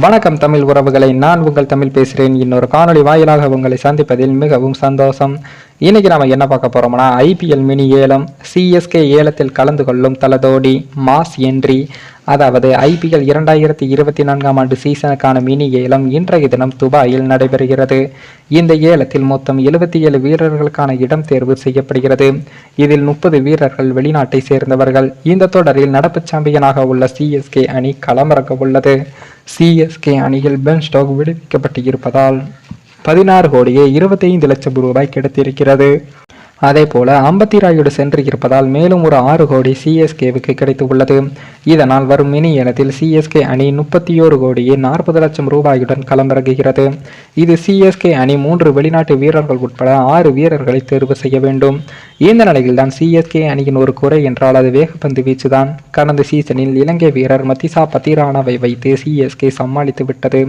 வணக்கம் தமிழ் உறவுகளை. நான் உங்கள் தமிழ் பேசுகிறேன். இன்னொரு காணொலி வாயிலாக உங்களை சந்திப்பதில் மிகவும் சந்தோஷம். இன்னைக்கு நாம என்ன பார்க்க போறோம்னா ஐபிஎல் மினி ஏலம் சிஎஸ்கே ஏலத்தில் கலந்து கொள்ளும் தலதோடி மாஸ் என்ட்ரி அதாவது ஐபிஎல் இரண்டாயிரத்தி இருபத்தி நான்காம் ஆண்டு சீசனுக்கான மினி ஏலம் இன்றைய தினம் துபாயில் நடைபெறுகிறது. இந்த ஏலத்தில் மொத்தம் எழுபத்தி ஏழு வீரர்களுக்கான இடம் தேர்வு செய்யப்படுகிறது. இதில் முப்பது வீரர்கள் வெளிநாட்டை சேர்ந்தவர்கள். இந்த தொடரில் நடப்பு சாம்பியனாக உள்ள சிஎஸ்கே அணி களமிறக்க உள்ளது. சிஎஸ்கே அணியில் பென் ஸ்டோக் விடுவிக்கப்பட்டு இருப்பதால் பதினாறு கோடியே இருபத்தைந்து லட்சம் ரூபாய் கிடைத்திருக்கிறது. அதே போல அம்பத்தி ராயுடு சென்று இருப்பதால் மேலும் ஒரு ஆறு கோடி சிஎஸ்கேவுக்கு கிடைத்து உள்ளது இதனால் வரும் மினி இனத்தில் சிஎஸ்கே அணி முப்பத்தி ஓரு கோடியே நாற்பது லட்சம் ரூபாயுடன் களமிறங்குகிறது. இது சிஎஸ்கே அணி மூன்று வெளிநாட்டு வீரர்கள் உட்பட ஆறு வீரர்களை தேர்வு செய்ய வேண்டும். இந்த நிலையில் தான் சிஎஸ்கே அணியின் ஒரு குறை என்றால் அது வேகப்பந்து வீச்சுதான். கடந்த சீசனில் இலங்கை வீரர் மதிசா பத்திரானாவை வைத்து சிஎஸ்கே சமாளித்து விட்டது.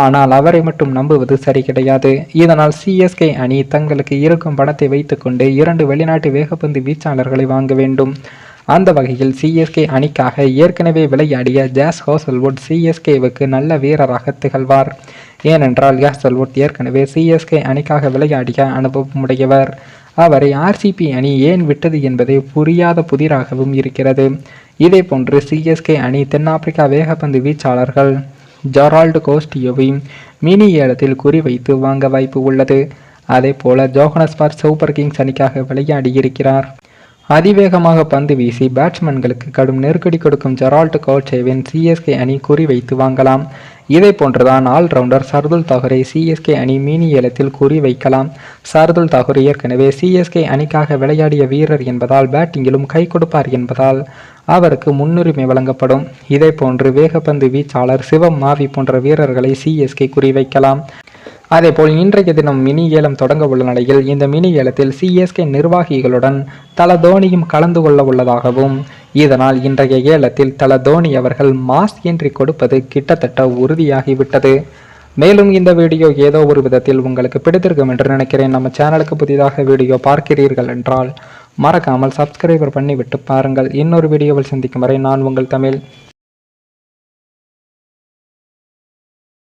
ஆனால் அவரை மட்டும் நம்புவது சரி கிடையாது. இதனால் சிஎஸ்கே அணி தங்களுக்கு இருக்கும் பணத்தை வைத்துக்கொண்டு இரண்டு வெளிநாட்டு வேகப்பந்து வீச்சாளர்களை வாங்க வேண்டும். அந்த வகையில் சிஎஸ்கே அணிக்காக ஏற்கனவே விளையாடிய ஜாஸ் ஹோசல்வுட் சிஎஸ்கேவுக்கு நல்ல வீரராக திகழ்வார். ஏனென்றால் ஹாசல்வுட் ஏற்கனவே சிஎஸ்கே அணிக்காக விளையாடிய அனுபவம் உடையவர் அவரை ஆர்சிபி அணி ஏன் விட்டது என்பது புரியாத புதிராகவும் இருக்கிறது. இதே போன்று சிஎஸ்கே அணி தென்னாப்பிரிக்கா வேகப்பந்து வீச்சாளர்கள் ஜொரால்டு கோஸ்டியோவை மினி ஏலத்தில் குறிவைத்து வாங்க வாய்ப்பு உள்ளது. அதே போல ஜோகனஸ்பர் சூப்பர் கிங்ஸ் அணிக்காக விளையாடி இருக்கிறார். அதிவேகமாக பந்து வீசி பேட்ஸ்மேன்களுக்கு கடும் நெருக்கடி கொடுக்கும் ஜெரால்ட் கோச்சேவின் சிஎஸ்கே அணி குறிவைத்து வாங்கலாம். இதே போன்றுதான் ஆல்ரவுண்டர் சர்துல் தாகூரை சிஎஸ்கே அணி மினி ஏலத்தில் குறி வைக்கலாம் சர்துல் தாகூர் ஏற்கனவே சிஎஸ்கே அணிக்காக விளையாடிய வீரர் என்பதால் பேட்டிங்கிலும் கை கொடுப்பார் என்பதால் அவருக்கு முன்னுரிமை வழங்கப்படும். இதே போன்று வேகப்பந்து வீச்சாளர் சிவம் மாவி போன்ற வீரர்களை சிஎஸ்கே குறிவைக்கலாம். அதேபோல் இன்றைய தினம் மினி ஏலம் தொடங்க உள்ள நிலையில் இந்த மினி ஏலத்தில் சிஎஸ்கே நிர்வாகிகளுடன் தல தோனியும் கலந்து கொள்ள உள்ளதாகவும் இதனால் இன்றைய ஏலத்தில் தல தோனி அவர்கள் மாஸ்க் என்ட்ரி கொடுப்பது கிட்டத்தட்ட உறுதியாகிவிட்டது. மேலும் இந்த வீடியோ ஏதோ ஒரு விதத்தில் உங்களுக்கு பிடித்திருக்கும் என்று நினைக்கிறேன். நம்ம சேனலுக்கு புதிதாக வீடியோ பார்க்கிறீர்கள் என்றால் மறக்காமல் சப்ஸ்கிரைபர் பண்ணிவிட்டு பாருங்கள். இன்னொரு வீடியோவில் சந்திக்கும் வரை நான் உங்கள் தமிழ்.